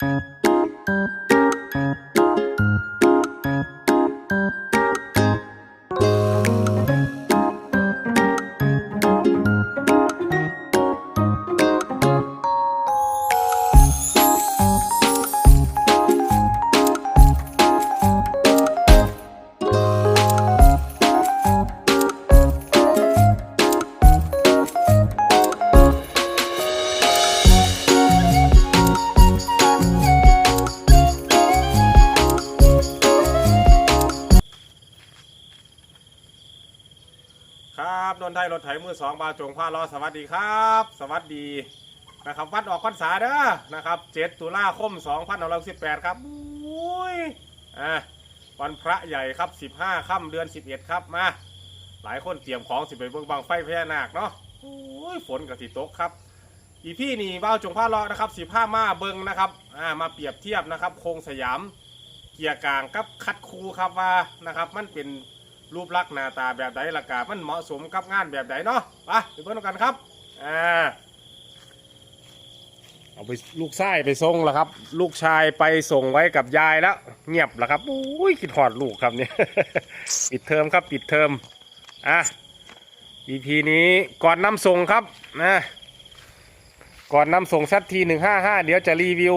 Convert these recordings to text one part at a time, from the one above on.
ครั มือสองบาวจงพาล้อสวัสดีครับ สวัสดีนะครับ วัดออกพรรษาเด้อนะครับ7ตุลาคม2518ครับอุ้ยอะวันพระใหญ่ครับ15ค่ำเดือน11ครับมาหลายคนเตรียมของสิไปเบิ่งบังไฟพญานาคเนาะอุ้ยฝนกับสิตกครับ อีพี่นี่บ้าวจงพาล้อนะครับสิผ้ามาเบิงนะครับอ่ามาเปรียบเทียบนะครับโครงสยามเกียร์กลางกับคัดคูครับว่านะครับมันเป็น รูปลักษณ์หน้าตาแบบใดละกามันเหมาะสมกับงานแบบใดเนาะไปไปเบิ่งกันครับอ่าเอาไปลูกชายไปส่งแล้วครับ ลูกชายไปส่งไว้กับยายแล้ว เงียบแล้วครับอุ้ยคิดหอดลูกครับเนี่ยปิดเทอมครับปิดเทอมอะ EP นี้ก่อนนำส่งครับนะก่อนนำส่งชัดทีหนึ่งห้าห้าเดี๋ยวจะรีวิว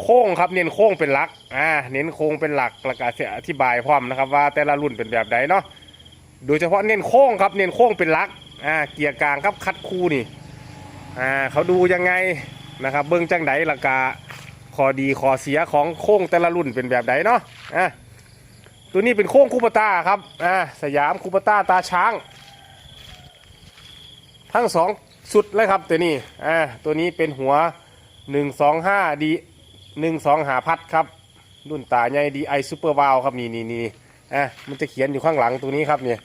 โค้งครับเน้นโค้งเป็นหลักอ่าเน้นโค้งเป็นหลักแล้วก็จะอธิบายพร้อมนะครับ ว่าแต่ละรุ่นเป็นแบบใดเนาะโดยเฉพาะเน้นโค้งครับเน้นโค้งเป็นหลักอ่าเกียร์กลางครับคัดคู่นี่อ่าเขาดูยังไงนะครับ เบื้องจังไดและกาขอดีขอเสียของโค้งแต่ละรุ่นเป็นแบบใดเนาะอ่าตัวนี้เป็นโค้งคูปต้าครับอ่าสยามคูปต้าตาช้าง ทั้งสองสุดเลยครับตัวนี้อ่าตัวนี้เป็นหัวหนึ่งสอง หนึ่งสองหาพัดครับ รุ่นตาใหญ่ดีไอซูเปอร์วาลครับนี่นี่นี่อะมันจะเขียนอยู่ข้างหลังตัวนี้ครับเนี่ย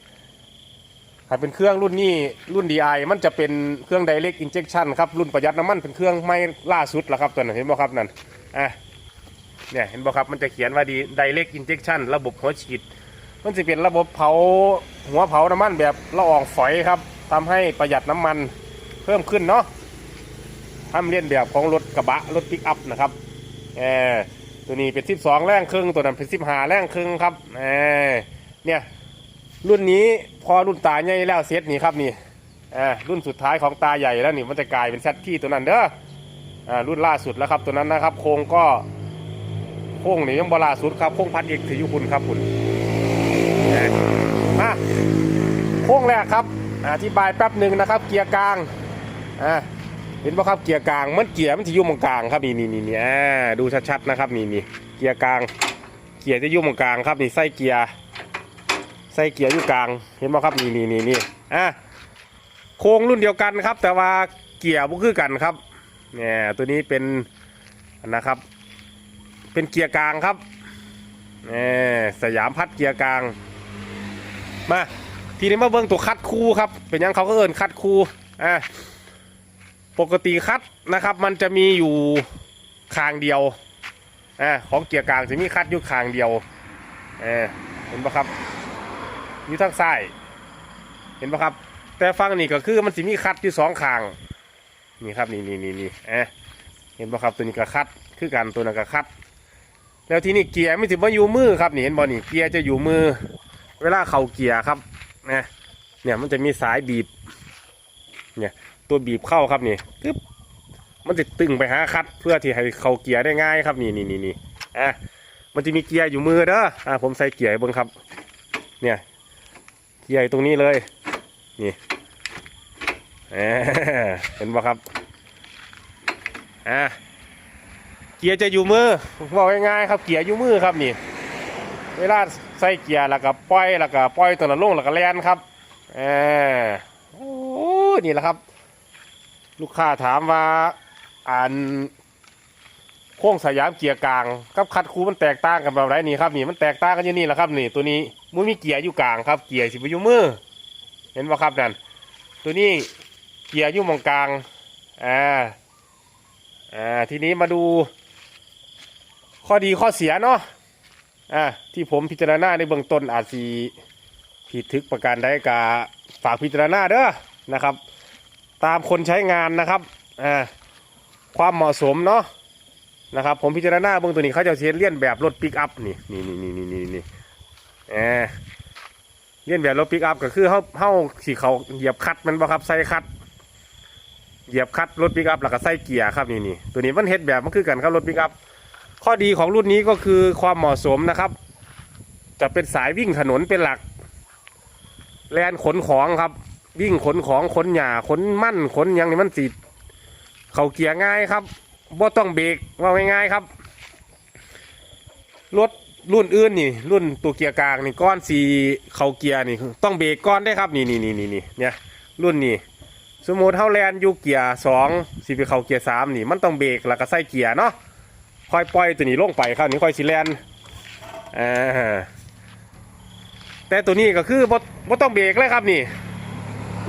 ถ้าเป็นเครื่องรุ่นนี้รุ่น DI มันจะเป็นเครื่อง Direct Injection ครับรุ่นประหยัดน้ำมันเป็นเครื่องไม่ล่าสุดแล้วครับตัวนั้นเห็นบ่ครับนั่นอะเนี่ยเห็นบ่ครับมันจะเขียนว่าดี Direct Injection ระบบหัวฉีด มันจะเป็นระบบเผาหัวเผาน้ำมันแบบละอองฝอยครับทำให้ประหยัดน้ำมันเพิ่มขึ้นเนาะทำเลียนแบบของรถกระบะรถปิกอัพนะครับ เออตัวนี้เป็น12แรงครึ่งตัวนั้นเป็น15แรงครึ่งครับเออเนี่ยรุ่นนี้พอรุ่นตาใหญ่แล้วเซตนี่ครับนี่เออรุ่นสุดท้ายของตาใหญ่แล้วนี่มันจะกลายเป็นแซตที่ตัวนั้นเด้ออ่ารุ่นล่าสุดแล้วครับตัวนั้นนะครับ โครงก็โค้งนี่ยังบลาสุดครับโค้งพัดเอกถือยู่คุณครับคุณมาโค้งแรกครับอธิบายแป๊บหนึ่งนะครับ เกียร์กลางอ่า เห็นป่ะครับเกียร์กลางมันเกียร์มันจะยู่ตรงกลางครับนี่นี่นี่นี่ดูชัดๆนะครับนี่นี่เกียร์กลาง เกียร์จะยู่ตรงกลางครับนี่ไส้เกียร์ไส้เกียร์อยู่กลาง เห็นป่ะครับนี่นี่นี่นี่อ่าโครงรุ่นเดียวกันครับ แต่ว่าเกียร์บ่คือกันครับเนี่ยตัวนี้เป็นนะครับ เป็นเกียร์กลางครับเนี่ยสยามพัดเกียร์กลางมาทีนี้มาเบิ่งตัวคัดคู่ครับ เป็นยังเขาก็เอินคัดคู่อ่า ปกติคัดนะครับ มันจะมีอยู่คางเดียวอ่าของเกียร์กลางจะมีคัดอยู่คางเดียวเออเห็นปะครับอยู่ทางซ้ายเห็นปะครับ แต่ฟังนี่ก็คือมันจะมีคัดอยู่สองคางนี่ครับนี่นี่นี่นี่เออเห็นปะครับตัวนี้ก็คัดคือกันตัวนั้นก็คัด แล้วทีนี้เกียร์ไม่ถือว่าอยู่มือครับนี่เห็นบอนี่เกียร์จะอยู่มือ เวลาเข่าเกียร์ครับนะเนี่ยมันจะมีสายบีบ ตัวบีบเข้าครับนี่กึบมันจะตึงไปหาคัดเพื่อที่ให้เข้าเกียร์ได้ง่ายครับนี่นี่นี่นี่อะมันจะมีเกียร์อยู่มือเด้ออะผมใส่เกียร์เบิ่งครับ เนี่ยเกียร์อยู่ตรงนี้เลยนี่เอ้อเห็นป่ะครับอะเกียร์จะอยู่มือบอกง่ายๆครับเกียร์อยู่มือครับนี่ เวลาใส่เกียร์แล้วก็ปล่อยแล้วก็ปล่อยตัวนั้นลงแล้วก็แล่นครับเออโอ้ นี่แหละครับ ลูกค้าถามว่าอ่านโค้งสยามเกียร์กลางกับคัดคูมันแตกต่างกันแบบไรนี่ครับนี่มันแตกต่างกันอยู่นี่แหละครับนี่ตัวนี้มันมีเกียร์อยู่กลางครับ เกียร์สิบอยู่มือเห็นป่ะครับนั่นตัวนี้เกียร์อยู่มองกลางอ่าอ่าทีนี้มาดู ข้อดีข้อเสียเนาะอ่าที่ผมพิจารณาในเบื้องต้นอาจสีผิดทึกประการใดกาฝากพิจารณาเด้อ นะครับ ตามคนใช้งานนะครับอ่าความเหมาะสมเนาะนะครับผมพิจารณาเบื้องตัวนี้เขาจะเสียเลียนแบบรถปิกอัพนี่นี่นี่นี่นี่นี่นี่แหมเลียนแบบรถปิกอัพก็คือเขาเขาสีเขาเหยียบคัดมันบ่ครับใส่คัดเหยียบคัดรถปิกอัพแล้วก็ใส่เกียร์ครับนี่นี่ตัวนี้มันเฮ็ดแบบมันคือกันครับรถปิกอัพข้อดีของรุ่นนี้ก็คือความเหมาะสมนะครับ จะเป็นสายวิ่งถนนเป็นหลักแลนขนของครับ วิ่งขนของขนหญ้าขนมั่นขนยังนี่มันสิเขาเกียร์ง่ายครับบ่ต้องเบรกว่าง่ายๆครับรถรุ่นอื่นนี่ รุ่นตัวเกียร์กลางนี่ก้อนสีเขาเกียร์นี่ ต้องเบรกก้อนได้ครับนี่นี่นี่นี่นี่เนี่ยรุ่นนี้สมมติเท่าแลนยูเกียร์สองสิไปเข้าเกียร์สามนี่ มันต้องเบรกแล้วก็ใส่เกียร์เนาะค่อยปล่อยตัวนี้ลงไปครับนี่ค่อยสิแลนอ่าแต่ตัวนี้ก็คือบ่บ่ต้องเบรกเลยครับนี่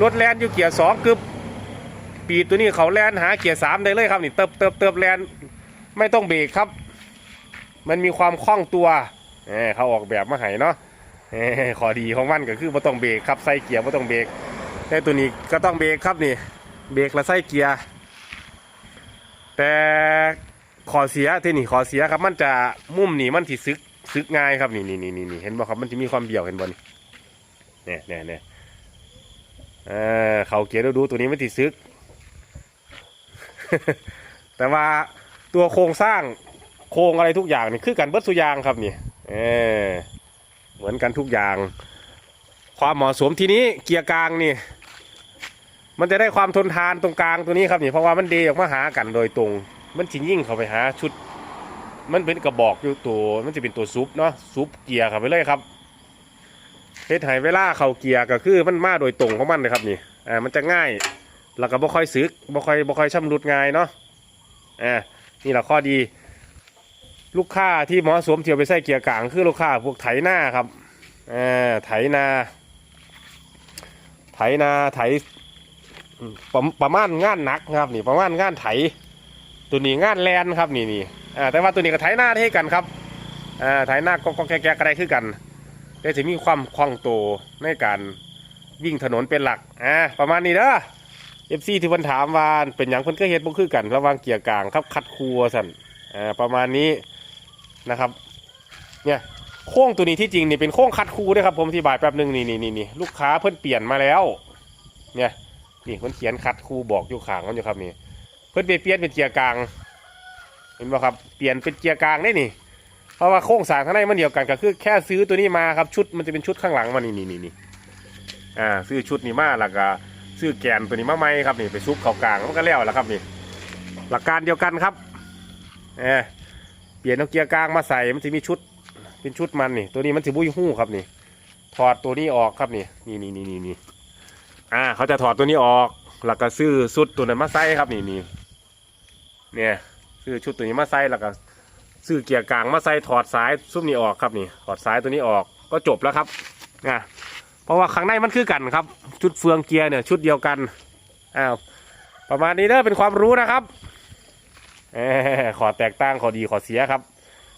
รถแลนอยู่เกียร์สองคือปีตัวนี้เขาแลนหาเกียร์สามได้เลยครับนี่เติบเติบเติบแลนไม่ต้องเบรกครับ มันมีความคล่องตัวเเขาออกแบบมาให้เนาะขอดีของมันก็คือบ่ต้องเบรกครับใส่เกียร์บ่ต้องเบรกแต่ตัวนี้ก็ต้องเบรกครับนี่เบรกและใส่เกียร์แต่ขอเสียที่นี่ขอเสียครับมันจะมุมนี่มันที่ซึกซึกง่ายครับนี่นี่นี่นี่เห็นบ่ครับมันจะมีความเบี่ยวเห็นบ่นี่เนี่ยเนี่ยเนี่ย ออเขาเกียร์ดูดูตัวนี้ไมันที่ซึก แต่ว่าตัวโครงสร้างโครงอะไรทุกอย่างนี่คือกันเบิดสุยางครับนี่เออเหมือนกันทุกอย่าง ความเหมาะสมทีนี้เกียร์กลางนี่ มันจะได้ความทนทานตรงกลางตัวนี้ครับนี่เพราะว่ามันเดออกมาหากันโดยตรง มันจิยิ่งเข้าไปหาชุด มันเป็นกระบอกอยู่ตัวมันจะเป็นตัวซุปเนาะซุปเกียร์เข้าไปเลยครับ เฮ็ดให้เวลาเข้าเกียร์ก็คือมันมาโดยตรงของมันเลยครับนี่อ่ามันจะง่ายแล้วก็บ่ค่อยซึกบ่ค่อยบ่ค่อยชำรุดง่ายเนาะอ่านี่แหละข้อดี ลูกค้าที่หมาะสมเที่เอาไปใส่เกียร์กลางคือลูกค้าพวกไถนาครับอ่าไถนา ไถนาไถประประมาณงานหนักครับนี่ประมาณงานไถ ตัวนี้งานแลนครับนี่นี่แต่ว่าตัวนี้ก็ไถหน้าให้กันครับอ่าไถหน้าก็ก็แก่ๆก็ได้คือกัน แต่จะมีความคล่องตัวในการวิ่งถนนเป็นหลักอ่าประมาณนี้เด้อเอฟซีที่พิ่นถามว่าเป็นอย่างเพิ่นก็เฮ็ดบ่คือกัน ระว่างเกียร์กลางครับคัดครัวสั่นอ่าประมาณนี้นะครับ เนี่ยโค้งตัวนี้ที่จริงนี่เป็นโค้งคัดคูด้วยครับผมอธิบายแป๊บหนึ่งนี่นี่นี่นี่ลูกค้าเพิ่นเปลี่ยนมาแล้ว เนี่ยนี่เพิ่นเขียนคัดคูบอกอยู่ข้างมันอยู่ครับนี่เพิ่นไปเปลี่ยนเป็นเกียร์กลาง เห็นป่ะครับเปลี่ยนเป็นเกียร์กลางได้นี่ เพราะว่าโค้งสร้างข้างในมันเดียวกันก็คือแค่ซื้อตัวนี้มาครับชุดมันจะเป็นชุดข้างหลังมานี่นี่นี่นี่อ่าซื้อชุดนี้มาแล้วก็ซื้อแกนตัวนี้มาใหม่ครับนี่ไปซุปเขากลางมันก็แล้วแล้วครับนี่ หลักการเดียวกันครับเออเปลี่ยนเอาเกียร์กลางมาใส่มันจะมีชุดเป็นชุดมันนี่ ตัวนี้มันถือบุ้ยหู้ครับนี่ ถอดตัวนี้ออกครับนี่นี่นี่นี่นี่นี่อ่าเขาจะถอดตัวนี้ออกแล้วก็ซื้อชุดตัวนั้นมาใส่ครับนี่นี่เนี่ยซื้อชุดตัวนี้มาใส่แล้วก็ ซื้อเกียร์กลางมาใส่ถอดสายซุ้มนี้ออกครับนี่ถอดสายตัวนี้ออกก็จบแล้วครับอ่าเพราะว่าข้างในมันคือกันครับ ชุดเฟืองเกียร์เนี่ยชุดเดียวกันอ้าวประมาณนี้เด้อเป็นความรู้นะครับขอแตกต่างขอดีขอเสียครับ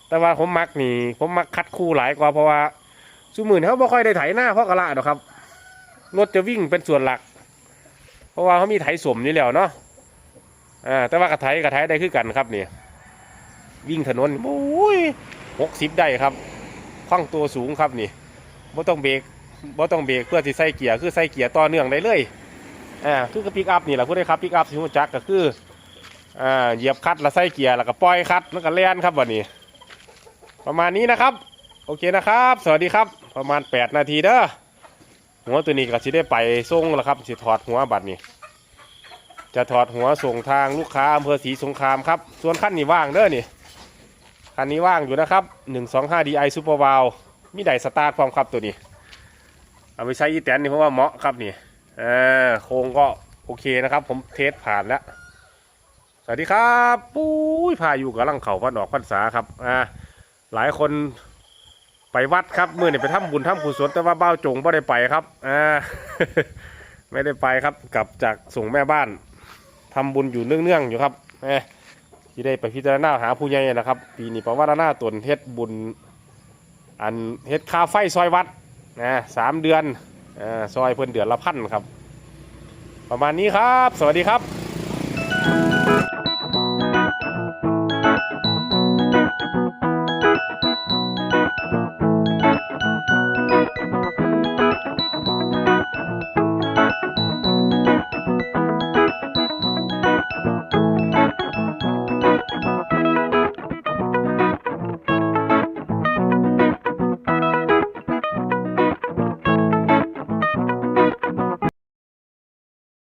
แต่ว่าผมมักนี่ผมมักคัดคู่หลายกว่าเพราะว่าสุมื่นเขาไม่ค่อยได้ไถหน้าเพราะกระละหรอกครับรถจะวิ่งเป็นส่วนหลัก เพราะว่าเขามีไถสมนี่แล้วเนาะอ่าแต่ว่ากระไถกระไถได้คือกันครับนี่ วิ่งถนนโอ้ยหกสิบได้ครับคล่องตัวสูงครับนี่บ่ต้องเบรกบ่ต้องเบรกเพื่อที่ใส่เกียร์คือใส่เกียร์ต่อเนื่องได้เลยอ่าคือกระปิกอัพนี่แหละผู้ได้ครับปิกอัพที่รู้จักก็คืออ่าเหยียบคัดแล้วใส่เกียร์แล้วก็ปล่อยคัดแล้วก็เล่นครับวันนี้ ประมาณนี้นะครับ โอเคนะครับ สวัสดีครับประมาณ 8 นาทีเด้อหัวตัวนี้ก็สิได้ไปส่งแล้วครับสิถอดหัวบัตรนี่จะถอดหัวส่งทางลูกค้าอำเภอศรีสงครามครับ ส่วนขั้นนี้ว่างเด้อนี่ คันนี้ว่างอยู่นะครับ 125 DI Super w o w มีไดสตาร์ทความครับตัวนี้ เอาไปใช้อีแตนนี่เพราะว่าเหมาะครับนี่โครงก็โอเคนะครับ ผมเทสผ่านแล้ว สวัสดีครับปุ้ยพาอยู่กับลังเขาพันออกพรรษาครับอ่าหลายคนไปวัดครับเมื่อนี่ไปทำบุญทำกุศลแต่ว่าเบ้าจงไม่ได้ไปครับอ่าไม่ได้ไปครับกลับจากส่งแม่บ้านทำบุญอยู่เนื่องๆอยู่ครับเอ้ ที่ได้ไปพิจารณาหาผู้ใหญ่นะครับ ปีนี้ประวัติหน้าตนเฮ็ดบุญ อันเฮ็ดคาไฟซอยวัดนะสามเดือนอ่าซอยเพิ่นเดือนละพันครับ ประมาณนี้ครับ สวัสดีครับ